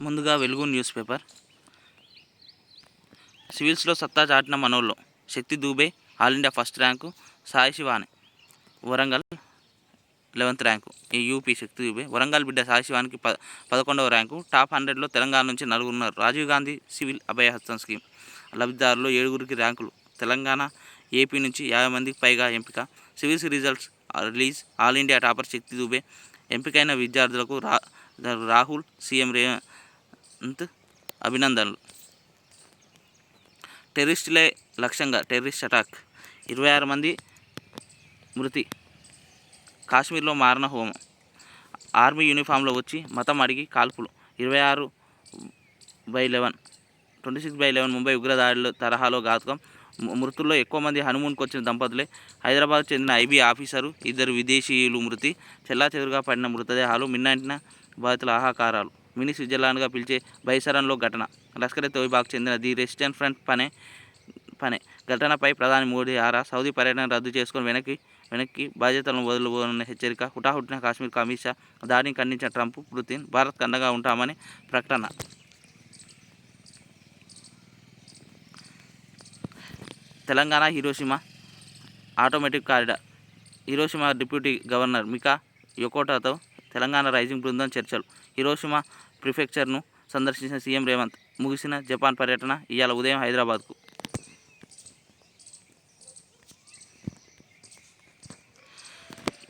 ముందుగా వెలుగు news paper. సివిల్స్లో సత్తా చాటిన మనోళ్ళు. Shakti Dubey all India first rank Sai Shivani Warangal eleventh rank. ఈ యూపీ శక్తి దూబే వరంగల్ బిడ్డ సాయి శివానికి ప పదకొండవ ర్యాంకు. టాప్ హండ్రెడ్లో తెలంగాణ నుంచి నలుగురు ఉన్నారు. రాజీవ్ గాంధీ సివిల్ అభయహస్తం స్కీమ్. లబ్ధిదారులు ఏడుగురికి ర్యాంకులు. తెలంగాణ ఏపీ నుంచి యాభై మందికి పైగా ఎంపిక. Civils results release. All India topper Shakti Dubey. ఎంపికైన విద్యార్థులకు రా రాహుల్ సీఎం రే అభినందనలు. టెర్రరిస్టులే లక్ష్యంగా టెర్రరిస్ట్ అటాక్. ఇరవై ఆరు మంది మృతి. కాశ్మీర్లో మారణ హోమం. ఆర్మీ యూనిఫామ్లో వచ్చి మతం అడిగి కాల్పులు. ఇరవై ఆరు by eleven. Twenty six by eleven Mumbai ఉగ్రదాడిలో తరహాలో ఘాతకం. మృతుల్లో ఎక్కువ మంది హనుమూన్కి వచ్చిన దంపతులే. హైదరాబాద్ చెందిన ఐబీ ఆఫీసరు ఇద్దరు విదేశీయులు మృతి. చెల్లా పడిన మృతదేహాలు మిన్నంటిన బాధితుల ఆహాకారాలు. మినీ స్విట్జర్లాండ్గా పిలిచే బైసరన్లో ఘటన. లష్కర్ ఎ తోయిబాకు చెందిన ది రెసిడెంట్ ఫ్రంట్ పనే పనే. ఘటనపై ప్రధాని మోడీ ఆరా సౌదీ పర్యటన రద్దు చేసుకొని వెనక్కి వెనక్కి బాధ్యతలను వదులుబోనున్న హెచ్చరిక హుటాహుటిన కాశ్మీర్ అమిత్ షా దాడిని ఖండించిన ట్రంప్ పుతిన్ భారత్ అండగా ఉంటామని ప్రకటన. Telangana Hiroshima automatic corridor. Hiroshima deputy governor Mika యొకోటాతో Telangana rising బృందం చర్చలు హిరోషిమా ప్రిఫెక్చర్ను సందర్శించిన సీఎం రేవంత్ ముగిసిన జపాన్ పర్యటన ఇవాళ ఉదయం హైదరాబాద్కు.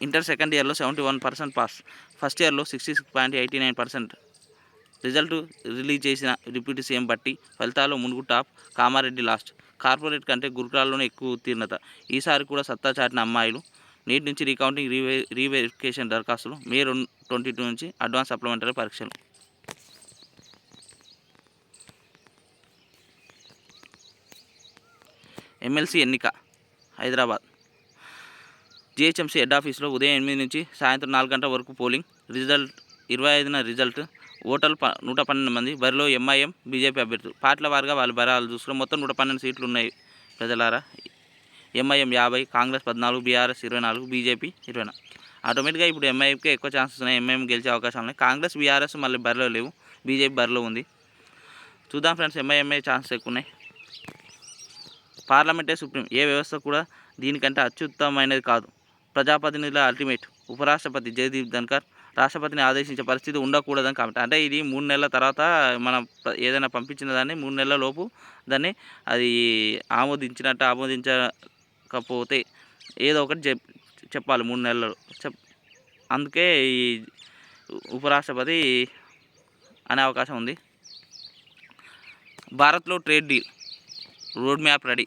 ఇంటర్ సెకండ్ ఇయర్లో seventy one percent pass. First ఇయర్లో sixty six point eighty nine percent. Result release చేసిన డిప్యూటీ సీఎం బట్టి ఫలితాల్లో Mulugu top Kamareddy last. Corporate కంటే గురుకులాల్లోనే ఎక్కువ ఉత్తీర్ణత. ఈసారి కూడా సత్తా చాటిన అమ్మాయిలు నీటి నుంచి రీకౌంటింగ్ రీవే రీవెరిఫికేషన్ దరఖాస్తులు మే రెండు ట్వంటీ టూ నుంచి అడ్వాన్స్ సప్లిమెంటరీ పరీక్షలు. ఎమ్మెల్సీ ఎన్నిక హైదరాబాద్. జిహెచ్ఎంసీ హెడ్ ఆఫీస్లో ఉదయం ఎనిమిది నుంచి సాయంత్రం నాలుగు గంటల వరకు పోలింగ్. రిజల్ట్ ఇరవై ఐదున రిజల్ట్. ఓటర్లు ప నూట పన్నెండు మంది. బరిలో ఎంఐఎం బీజేపీ అభ్యర్థులు. పార్టీల వారిగా వాళ్ళు బరాలు చూసుకుని మొత్తం నూట పన్నెండు సీట్లు ఉన్నాయి. ప్రజలారా ఎంఐఎం యాభై కాంగ్రెస్ పద్నాలుగు బీఆర్ఎస్ ఇరవై నాలుగు బీజేపీ ఇరవై నాలుగు. ఆటోమేటిక్గా ఇప్పుడు ఎంఐఎంకి ఎక్కువ ఛాన్సెస్ ఉన్నాయి. ఎంఐఎం గెలిచే అవకాశాలు ఉన్నాయి. కాంగ్రెస్ బీఆర్ఎస్ మళ్ళీ బరిలో లేవు. బీజేపీ బరిలో ఉంది. చూద్దాం ఫ్రెండ్స్ ఎంఐఎంఏ ఛాన్సెస్ ఎక్కువ ఉన్నాయి. పార్లమెంటే సుప్రీం. ఏ వ్యవస్థ కూడా దీనికంటే అత్యుత్తమైనది కాదు. ప్రజాప్రతినిధుల అల్టిమేట్ ఉపరాష్ట్రపతి జగదీప్ ధన్కర్ రాష్ట్రపతిని ఆదేశించే పరిస్థితి ఉండకూడదని కాబట్టి అంటే ఇది మూడు నెలల తర్వాత మనం ఏదైనా పంపించిన దాన్ని మూడు నెలల లోపు దాన్ని అది ఆమోదించినట్టు ఆమోదించ చెప్పకపోతే ఏదో ఒకటి చెప్ చెప్పాలి మూడు నెలలు. చెప్ అందుకే ఈ ఉపరాష్ట్రపతి అనే అవకాశం ఉంది. భారత్లో trade deal road map ready.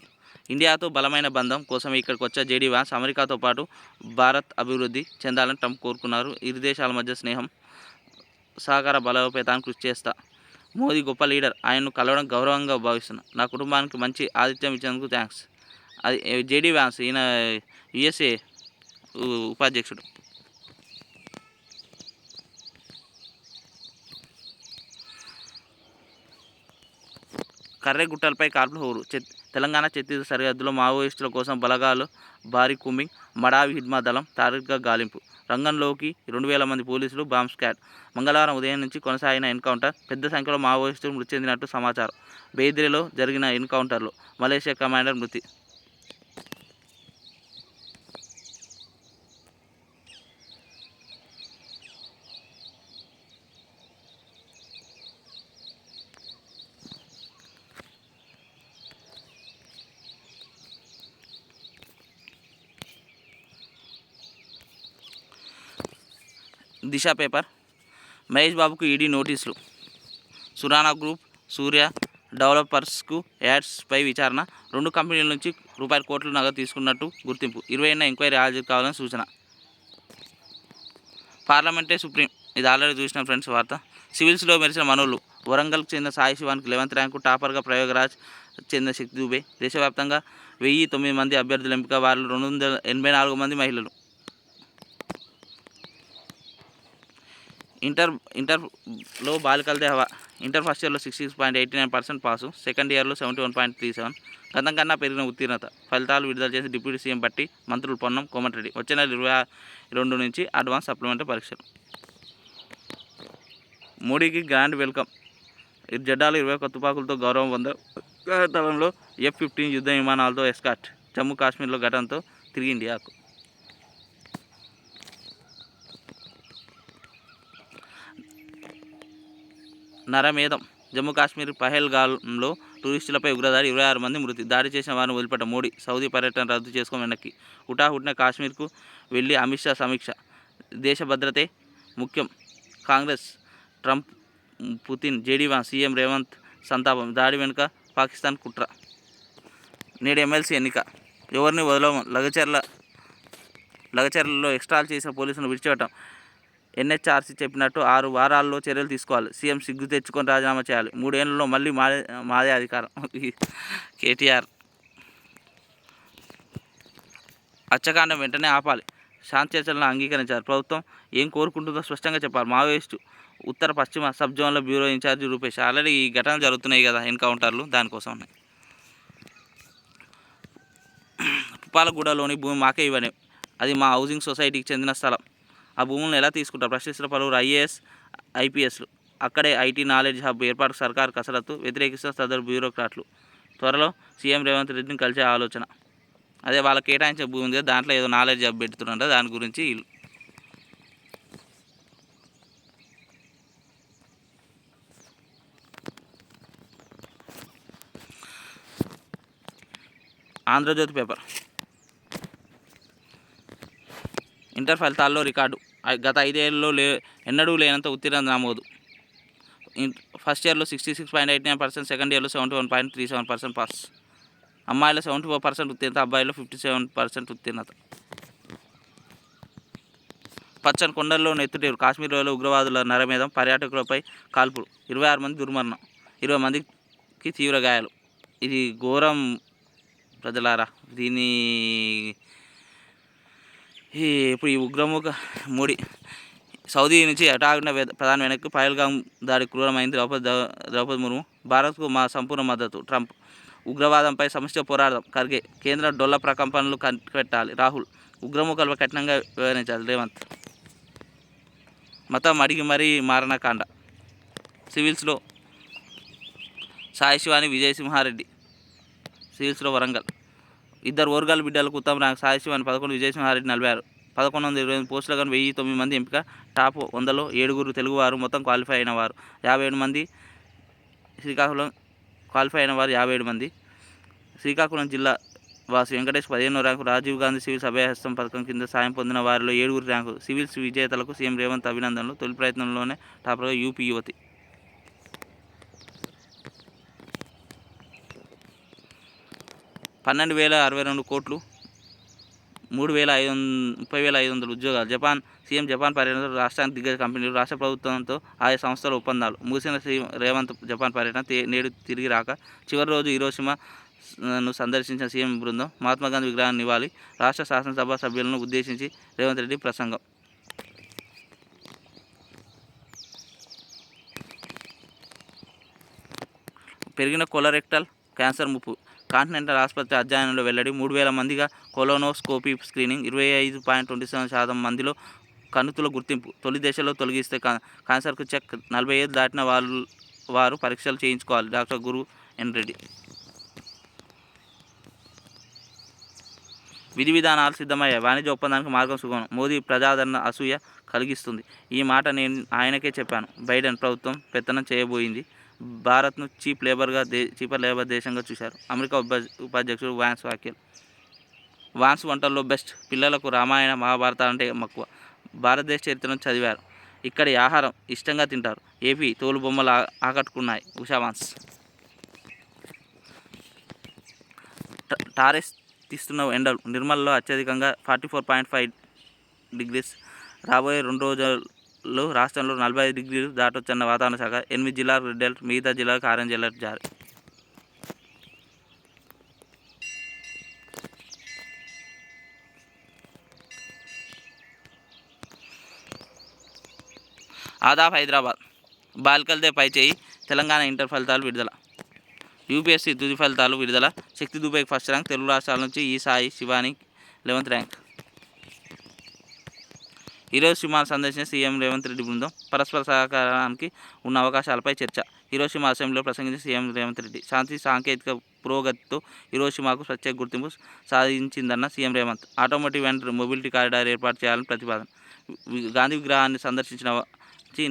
ఇండియాతో బలమైన బంధం కోసం ఇక్కడికి వచ్చే జేడీ వాన్స్ అమెరికాతో పాటు భారత్ అభివృద్ధి చెందాలని ట్రంప్ కోరుకున్నారు. ఇరు దేశాల మధ్య స్నేహం సహకార బలోపేతాన్ని కృషి చేస్తా. మోదీ గొప్ప లీడర్. ఆయన్ను కలవడం గౌరవంగా భావిస్తున్నా. నా కుటుంబానికి మంచి ఆతిథ్యం ఇచ్చేందుకు థ్యాంక్స్. అది జేడీ వ్యాన్స్ ఈయన యుఎస్ఏ ఉపాధ్యక్షుడు. కర్రెగుట్టలపై కాల్పులు హోరు. తెలంగాణ ఛత్తీస్గఢ్ సరిహద్దులో మావోయిస్టుల కోసం బలగాలు భారీ కుమ్మింగ్ మడావి హిద్మా దళం తారీఖుగా గాలింపు. రంగంలోకి రెండు వేల మంది పోలీసులు బాంబ్ స్క్వాడ్ మంగళవారం ఉదయం నుంచి కొనసాగిన ఎన్కౌంటర్ పెద్ద సంఖ్యలో మావోయిస్టులు మృతి చెందినట్టు సమాచారం. బేద్రిలో జరిగిన ఎన్కౌంటర్లో మలేషియా కమాండర్ మృతి. దిశ పేపర్. మహేష్ బాబుకు ఈడీ నోటీసులు. సురానా గ్రూప్ సూర్య డెవలపర్స్కు యాడ్స్పై విచారణ. రెండు కంపెనీల నుంచి రూపాయల కోట్లు నగదు తీసుకున్నట్టు గుర్తింపు. ఇరవై ఎంక్వైరీ హాజరు కావాలని సూచన. పార్లమెంటే సుప్రీం. ఇది ఆల్రెడీ చూసిన ఫ్రెండ్స్ వార్త. సివిల్స్లో మెరిసిన మనోళ్ళు. వరంగల్కు చెందిన సాయి శివానికి లెవెంత్ ర్యాంకు టాపర్గా ప్రయోగరాజ్ చెందిన శక్తి దుబే. దేశవ్యాప్తంగా వెయ్యి తొమ్మిది మంది అభ్యర్థుల ఎంపిక వారిలో రెండు వందల ఎనభై నాలుగు మంది మహిళలు. ఇంటర్ ఇంటర్లో బాలికలదే హవా. ఇంటర్ ఫస్ట్ ఇయర్లో sixty six point eighty nine percent pass. Second ఇయర్లో seventy one point three seven. గతం కన్నా పెరిగిన ఉత్తీర్ణత. ఫలితాలు విడుదల చేసి డిప్యూటీ సీఎం బట్టి మంత్రులు పొన్నం కోమటిరెడ్డి. వచ్చే నెల ఇరవై రెండు నుంచి అడ్వాన్స్ సప్లిమెంటరీ పరీక్షలు. మోడీకి గ్రాండ్ వెల్కమ్. జెడ్డాలు ఇరవై ఒక్క తుపాకులతో గౌరవం పొందారు ఘటనలో ఎఫ్ ఫిఫ్టీన్ యుద్ధ విమానాలతో ఎస్కాట్ జమ్మూ కాశ్మీర్లో ఘటనతో తిరిగి ఇండియాకు. నరమేధం. జమ్మూ కాశ్మీర్ పహల్గామ్లో టూరిస్టులపై ఉగ్రదాడి. ఇరవై ఆరు మంది మృతి. దాడి చేసిన వారిని వదిలిపెట్ట మోడీ. సౌదీ పర్యటన రద్దు చేసుకుని వెనక్కి. హుటాహుటిన కాశ్మీర్కు వెళ్ళి అమిత్ షా సమీక్ష. దేశ భద్రతే ముఖ్యం. కాంగ్రెస్ ట్రంప్ పుతిన్ జేడీవా సీఎం రేవంత్ సంతాపం. దాడి వెనుక పాకిస్తాన్ కుట్ర. నేడు ఎమ్మెల్సీ ఎన్నిక. ఎవరిని వదలము లగచర్ల లగచర్లలో ఎక్స్ట్రాల్ చేసిన పోలీసులను విడిచిపెట్టడం ఎన్హెచ్ఆర్సీ చెప్పినట్టు ఆరు వారాల్లో చర్యలు తీసుకోవాలి. సీఎం సిగ్గు తెచ్చుకొని రాజీనామా చేయాలి. మూడేళ్ళలో మళ్ళీ మాదే మాదే అధికారం. కేటీఆర్ హత్యకాండం వెంటనే ఆపాలి. శాంతి చర్చలను అంగీకరించారు ప్రభుత్వం ఏం కోరుకుంటుందో స్పష్టంగా చెప్పాలి. మావోయిస్టు ఉత్తర పశ్చిమ సబ్ జోన్ల బ్యూరో ఇన్ఛార్జి రూపేష్. ఆల్రెడీ ఈ ఘటనలు జరుగుతున్నాయి కదా ఎన్కౌంటర్లు దానికోసం. ఉన్నాయి పుప్పాలగూడలోని భూమి మాకే ఇవ్వని. అది మా హౌసింగ్ సొసైటీకి చెందిన స్థలం. ఆ భూములను ఎలా తీసుకుంటారు? ప్రశ్నిస్తున్న పలువురు ఐఏఎస్ ఐపీఎస్లు. అక్కడే ఐటీ నాలెడ్జ్ హబ్ ఏర్పాటు సర్కారు కసరత్తు వ్యతిరేకిస్తున్న సదరు బ్యూరోక్రాట్లు. త్వరలో సీఎం రేవంత్ రెడ్డిని కలిసే ఆలోచన. అదే వాళ్ళకి కేటాయించే భూమి ఉంది దాంట్లో ఏదో నాలెడ్జ్ హబ్ పెడుతున్నారంట దాని గురించి వీళ్ళు ఆంధ్రజ్యోతి పేపర్. ఇంటర్ ఫలితాల్లో రికార్డు. గత ఐదేళ్ళలో లే ఎన్నడూ లేనంత ఉత్తీర్ణత నమోదు. ఫస్ట్ ఇయర్లో sixty six point eight nine percent second ఇయర్లో seventy one point three seven percent pass. అమ్మాయిలో సెవెంటీ ఫోర్ పర్సెంట్ ఉత్తీర్ణత అబ్బాయిలో ఫిఫ్టీ సెవెన్ పర్సెంట్ ఉత్తీర్ణత. పచ్చని కొండల్లో నెత్తుటేరు కాశ్మీర్లో ఉగ్రవాదుల నరమేధం పర్యాటకులపై కాల్పులు. ఇరవై ఆరు మంది దుర్మరణం ఇరవై మందికి తీవ్ర గాయాలు. ఇది ఘోరం ప్రజలారా. దీని ఈ ఇప్పుడు ఈ ఉగ్రముఖ మోడీ సౌదీ నుంచి అటాగిన ప్రధాని వెనక్కి పహల్గాం దాడి క్రూరమైంది. ద్రౌపది ద్రౌపది ముర్ము భారత్కు మా సంపూర్ణ మద్దతు. ట్రంప్ ఉగ్రవాదంపై సమస్య పోరాడదాం ఖర్గే కేంద్ర డొల్ల ప్రకంపనలు కనిపెట్టాలి రాహుల్ ఉగ్రముఖలపై కఠినంగా వివరించాలి రేవంత్. మతం అడిగి మరీ మారణకాండ. సివిల్స్లో సాయి శివాని విజయసింహారెడ్డి. సివిల్స్లో వరంగల్. ఇద్దరు ఓర్గాల బిడ్డలకు ఉత్తమ ర్యాంక్. సాయి పదకొండు విజయసింహారెడ్డి నలభై ఆరు. పదకొండు వందల ఇరవై పోస్టులు కానీ వెయ్యి తొమ్మిది మంది ఎంపిక. టాప్ వందలో ఏడుగురు తెలుగువారు మొత్తం క్వాలిఫై అయిన వారు. యాభై ఏడు మంది శ్రీకాకుళం క్వాలిఫై అయిన వారు యాభై ఏడు మంది. శ్రీకాకుళం జిల్లా వాసు వెంకటేష్ పదిహేనో ర్యాంకు రాజీవ్ గాంధీ సివిల్స్ అభయహస్తం పథకం కింద సాయం పొందిన వారిలో ఏడుగురు ర్యాంకు. సివిల్స్ విజేతలకు సీఎం రేవంత్ అభినందనలు. తొలి ప్రయత్నంలోనే టాపర్గా యూపీ యువతి. పన్నెండు వేల అరవై రెండు కోట్లు మూడు వేల ఐదు ముప్పై వేల ఐదు వందల ఉద్యోగాలు జపాన్ సీఎం జపాన్ పర్యటన రాష్ట్రానికి దిగ్గజ కంపెనీలు రాష్ట్ర ప్రభుత్వంతో ఆయా సంస్థల ఒప్పందాలు. ముగిసిన శ్రీ రేవంత్ జపాన్ పర్యటన నేడు తిరిగి రాక చివరి రోజు ఈరోషిమా ను సందర్శించిన సీఎం బృందం మహాత్మా గాంధీ విగ్రహాన్ని ఇవ్వాలి రాష్ట్ర శాసనసభ సభ్యులను ఉద్దేశించి రేవంత్ రెడ్డి ప్రసంగం. పెరిగిన కొలరెక్టల్ క్యాన్సర్ ముప్పు కాంటినెంటల్ ఆసుపత్రి అధ్యయనంలో వెల్లడి మూడు వేల మందిగా కొలోనోస్కోపీ స్క్రీనింగ్ ఇరవై ఐదు పాయింట్ ట్వంటీ సెవెన్ శాతం మందిలో కణుతుల గుర్తింపు తొలి దశలో తొలగిస్తే క్యాన్సర్కు చెక్ నలభై ఐదు దాటిన వాళ్ళు వారు పరీక్షలు చేయించుకోవాలి. Doctor Guru N Reddy. విధి విధానాలు సిద్ధమయ్యాయి. వాణిజ్య ఒప్పందానికి మార్గం సుగమం. మోదీ ప్రజాదరణ అసూయ కలిగిస్తుంది. ఈ మాట నేను ఆయనకే చెప్పాను. బైడెన్ ప్రభుత్వం పెత్తనం చేయబోయింది. భారత్ను చీప్ లేబర్గా దే చీపర్ లేబర్ దేశంగా చూశారు. అమెరికా ఉపాధ్యక్షుడు వాన్స్ వాక్యల్ వాన్స్ వంటల్లో బెస్ట్. పిల్లలకు రామాయణ మహాభారత అంటే మక్కువ. భారతదేశ చరిత్రను చదివారు. ఇక్కడి ఆహారం ఇష్టంగా తింటారు. ఏపీ తోలు బొమ్మలు ఆకట్టుకున్నాయి. ఉషా వాన్స్. టారెస్ తీస్తున్న ఎండలు. నిర్మల్లో అత్యధికంగా forty four point five degrees. రాబోయే రెండు జిల్లాలు రాష్ట్రంలో నలభై ఐదు డిగ్రీలు దాటొచ్చన్న వాతావరణ శాఖ ఎనిమిది జిల్లాలకు రెడ్ అలర్ట్ మిగతా జిల్లాలకు ఆరెంజ్ అలర్ట్ జారీ. ఆదాబ్ హైదరాబాద్ బాల్కల్దే పై చేయి తెలంగాణ ఇంటర్ ఫలితాలు విడుదల. యూపీఎస్సీ తుది ఫలితాలు విడుదల. శక్తి దుబాయ్ ఫస్ట్ ర్యాంక్ తెలుగు రాష్ట్రాల నుంచి ఈ Sai Shivani eleventh rank. Hiroshima సందర్శించిన సీఎం రేవంత్ రెడ్డి బృందం పరస్పర సహకారానికి ఉన్న అవకాశాలపై చర్చ. హిరోషిమా అసెంబ్లీలో ప్రసంగించిన సీఎం రేవంత్ రెడ్డి శాంతి సాంకేతిక పురోగతితో హిరోషిమాకు ప్రత్యేక గుర్తింపు సాధించిందన్న CM Revanth. Automotive and mobility corridor ఏర్పాటు చేయాలని ప్రతిపాదన. గాంధీ విగ్రహాన్ని సందర్శించిన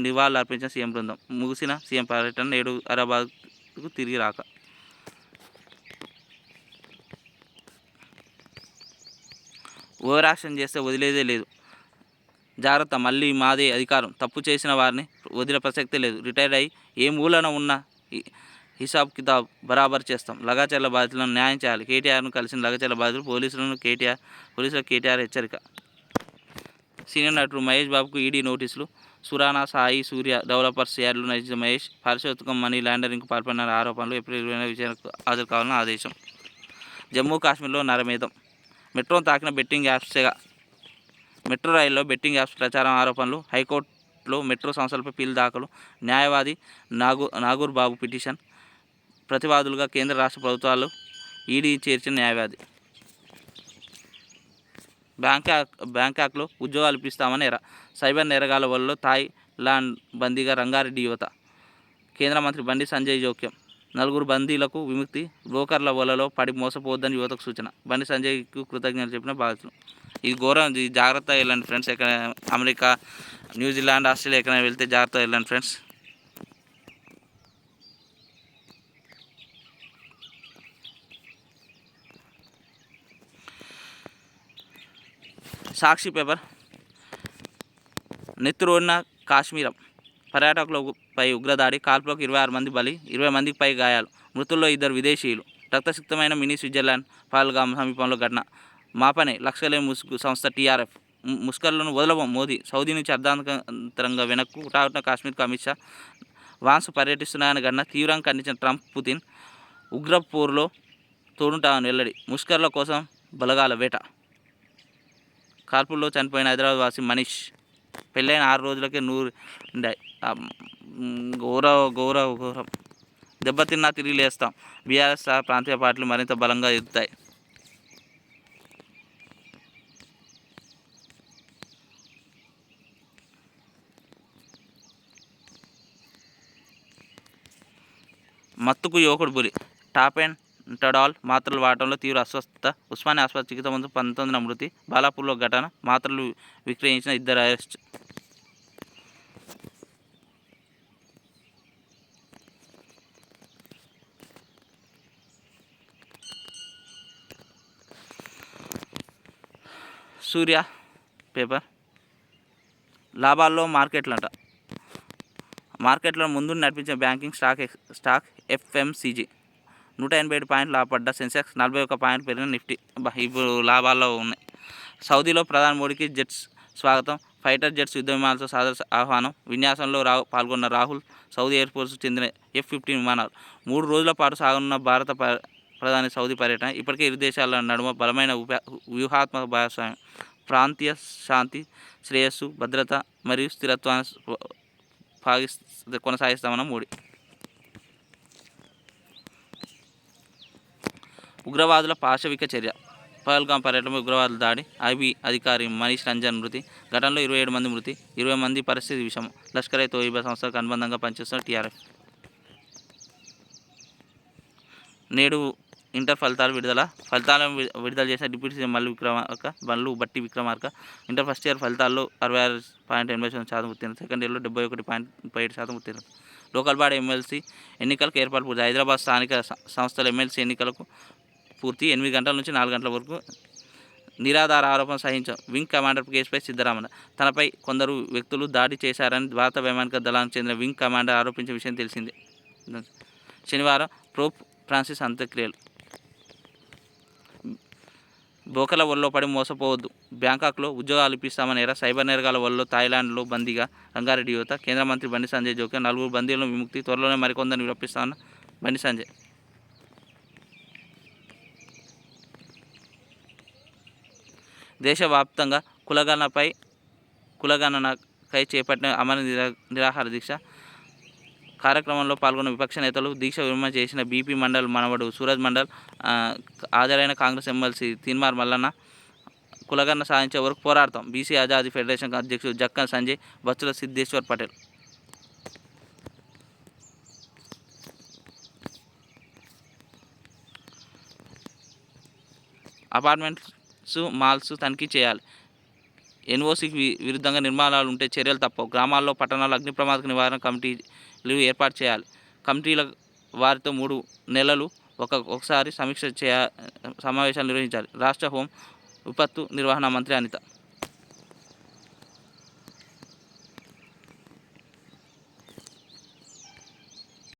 నివాళులు అర్పించిన సీఎం బృందం ముగిసిన సీఎం పర్యటన నేడు హైదరాబాద్కు తిరిగి రాక. ఓవరాక్షన్ చేస్తే వదిలేదే లేదు. జాగ్రత్త మళ్ళీ మాదే అధికారం. తప్పు చేసిన వారిని వదిలే ప్రసక్తి లేదు. రిటైర్ అయ్యి ఏ మూలన ఉన్న హిసాబ్ కితాబ్ బరాబర్ చేస్తాం. లగాచర్ల బాధితులను న్యాయం చేయాలి. కేటీఆర్ను కలిసిన లగాచర్ల బాధితులు పోలీసులను కేటీఆర్ పోలీసులకు కేటీఆర్ హెచ్చరిక. సీనియర్ నటుడు మహేష్ బాబుకు ఈడీ నోటీసులు. సురానా సాయి సూర్య డెవలపర్స్ యార్డులు నడిచిన మహేష్ పారితోషికం మనీ లాండరింగ్కు పాల్పడిన ఆరోపణలు ఏప్రిల్ ఇరవై విచారణకు హాజరు కావాలని ఆదేశం. జమ్మూ కాశ్మీర్లో నరమేధం. మెట్రోను తాకిన బెట్టింగ్ యాప్స్గా మెట్రో రైల్లో బెట్టింగ్ యాప్స్ ప్రచారం ఆరోపణలు హైకోర్టులో మెట్రో సంస్థలపై పిల్ దాఖలు న్యాయవాది నాగూ నాగూర్ బాబు పిటిషన్ ప్రతివాదులుగా కేంద్ర రాష్ట్ర ప్రభుత్వాలు ఈడీ చేర్చిన న్యాయవాది. బ్యాంకాక్ బ్యాంకాక్లో ఉద్యోగాలు ఇప్పిస్తామని ఎర సైబర్ నేరగాల వల్ల థాయ్ బందీగా రంగారెడ్డి యువత కేంద్ర మంత్రి బండి సంజయ్ జోక్యం నలుగురు బందీలకు విముక్తి బ్రోకర్ల వలలో పడి మోసపోవద్దని యువతకు సూచన బండి సంజయ్కు కృతజ్ఞతలు చెప్పిన బాధితులు. ఇది ఘోరం జాగ్రత్త వెళ్ళండి ఫ్రెండ్స్. ఎక్కడ అమెరికా న్యూజిలాండ్ ఆస్ట్రేలియా ఎక్కడైనా వెళ్తే జాగ్రత్త వెళ్ళండి ఫ్రెండ్స్. సాక్షి పేపర్. నెత్తురోడిన కాశ్మీరం. పర్యాటకులపై ఉగ్రదాడి కాల్పులకు ఇరవై ఆరు మంది బలి ఇరవై మందికి పై గాయాలు. మృతుల్లో ఇద్దరు విదేశీయులు. రక్తసిక్తమైన మినీ స్విట్జర్లాండ్ పాల్గామ్ సమీపంలో ఘటన. మాపనే లక్షలే ముసుగు సంస్థ టీఆర్ఎఫ్. ముస్కర్లను వదలవం మోదీ సౌదీ నుంచి అర్ధాంతరంగా వెనక్కు హుటాహుటిన కాశ్మీర్కు అమిత్ షా. వాన్స్ పర్యటిస్తున్నాయని కన్నా తీవ్రంగా ఖండించిన ట్రంప్ పుతిన్ ఉగ్రపూర్లో తోడుంటామని వెల్లడి. ముష్కర్ల కోసం బలగాల వేట. కాల్పుల్లో చనిపోయిన హైదరాబాద్ వాసి మనీష్. పెళ్ళైన ఆరు రోజులకే నూరు ఉండాయి గౌరవ గౌరవ ఘోర ఘోర ఘోరం దెబ్బతిన్నా తిరిగి లేస్తాం. బీఆర్ఎస్ ప్రాంతీయ పార్టీలు మరింత బలంగా ఎదుగుతాయి. మత్తుకు యువకుడు బులి. టాప్ అండ్ టడాల్ మాత్రలు వాడటంలో తీవ్ర అస్వస్థత. ఉస్మానియా ఆసుపత్రి చికిత్స ముందు పంతొమ్మిదిన మృతి. బాలాపూర్లో ఘటన. మాత్రలు విక్రయించిన ఇద్దరు అరెస్ట్. సూర్య పేపర్. లాభాల్లో మార్కెట్లంట. మార్కెట్లో ముందు నడిపించే బ్యాంకింగ్ స్టాక్ స్టాక్ ఎఫ్ఎంసీజీ. నూట ఎనభై ఏడు పాయింట్లు లాభపడ్డ సెన్సెక్స్ నలభై ఒక పాయింట్ పెరిగిన నిఫ్టీ. ఇప్పుడు లాభాల్లో ఉన్నాయి. సౌదీలో ప్రధాని మోడీకి జెట్స్ స్వాగతం. ఫైటర్ జెట్స్ యుద్ధ విమానాలతో సాదర ఆహ్వానం. విన్యాసంలో రా పాల్గొన్న రాహుల్ సౌదీ ఎయిర్ ఫోర్స్ చెందిన ఎఫ్ ఫిఫ్టీన్ విమానాలు. మూడు రోజుల పాటు సాగనున్న భారత ప్రధాని సౌదీ పర్యటన. ఇప్పటికే ఇరు దేశాల నడుమ బలమైన వ్యూహాత్మక భాగస్వామ్యం. ప్రాంతీయ శాంతి శ్రేయస్సు భద్రత మరియు స్థిరత్వాన్ని సాగిస్ కొనసాగిస్తామన్న మోడీ. ఉగ్రవాదుల పాశవిక చర్య. పహల్గాం పర్యటనపై ఉగ్రవాదుల దాడి. ఐబీ అధికారి మనీష్ రంజన్ మృతి. ఘటనలో ఇరవై ఏడు మంది మృతి. ఇరవై మంది పరిస్థితి విషయం లష్కర్ ఏ తోయిబా సంస్థకు అనుబంధంగా పనిచేస్తున్న టీఆర్ఎఫ్. నేడు ఇంటర్ ఫలితాలు విడుదల ఫలితాలను విడుదల చేసిన deputy CM Mallu Vikramarka Mallu Bhatti Vikramarka. Inter first year ఫలితాల్లో అరవై ఆరు పాయింట్ ఎనభై శాతం శాతం ఉత్తీర్ణత సెకండ్ ఇయర్లో డెబ్బై ఒకటి పాయింట్ ముప్పై ఏడు శాతం ఉత్తీర్ణత. లోకల్ బాడీ ఎమ్మెల్సీ ఎన్నికలకు ఏర్పాటు పూర్తి హైదరాబాద్ స్థానిక సంస్థల ఎమ్మెల్సీ ఎన్నికలకు పూర్తి ఎనిమిది గంటల నుంచి నాలుగు గంటల వరకు నిరాధార ఆరోపణ సహించాం వింగ్ కమాండర్ కేసుపై సిద్ధరామన్న తనపై కొందరు వ్యక్తులు దాడి చేశారని భారత వైమానిక దళానికి చెందిన వింగ్ కమాండర్ ఆరోపించిన విషయం తెలిసిందే. శనివారం ప్రోప్ ఫ్రాన్సిస్ అంత్యక్రియలు. బోకల వల్ల పడి మోసపోవద్దు. బ్యాంకాక్లో ఉద్యోగాలు ఇప్పిస్తామనేరా సైబర్ నేరగాల వల్ల థాయిలాండ్లో బందీగా రంగారెడ్డి యువత కేంద్ర మంత్రి బండి సంజయ్ జోక్యం నలుగురు బందీలను విముక్తి త్వరలోనే మరికొందరిని రప్పిస్తామన్న బండి సంజయ్. దేశవ్యాప్తంగా కులగణపై కులగణనకై చేపట్టిన అమర నిరా నిరాహార దీక్ష కార్యక్రమంలో పాల్గొన్న విపక్ష నేతలు దీక్ష విరమణ చేసిన బీపీ మండల్ మనవడు సూరజ్ మండల్ హాజరైన కాంగ్రెస్ ఎమ్మెల్సీ తిన్మార్ మల్లన్న. కులగన్న సాధించే వరకు పోరాడతాం. బీసీ ఆజాదీ ఫెడరేషన్ అధ్యక్షుడు జక్కన్ సంజయ్ బచ్చుల సిద్ధేశ్వర్ పటేల్. అపార్ట్మెంట్స్ మాల్స్ తనిఖీ చేయాలి. ఎన్ఓసికి విరుద్ధంగా నిర్మాణాలు ఉంటే చర్యలు తప్పవు. గ్రామాల్లో పట్టణాల్లో అగ్ని ప్రమాద నివారణ కమిటీలు ఏర్పాటు చేయాలి. కమిటీల వారితో మూడు నెలలు ఒక ఒకసారి సమీక్ష చేయ సమావేశాలు నిర్వహించాలి. రాష్ట్ర హోం విపత్తు నిర్వహణ మంత్రి అనిత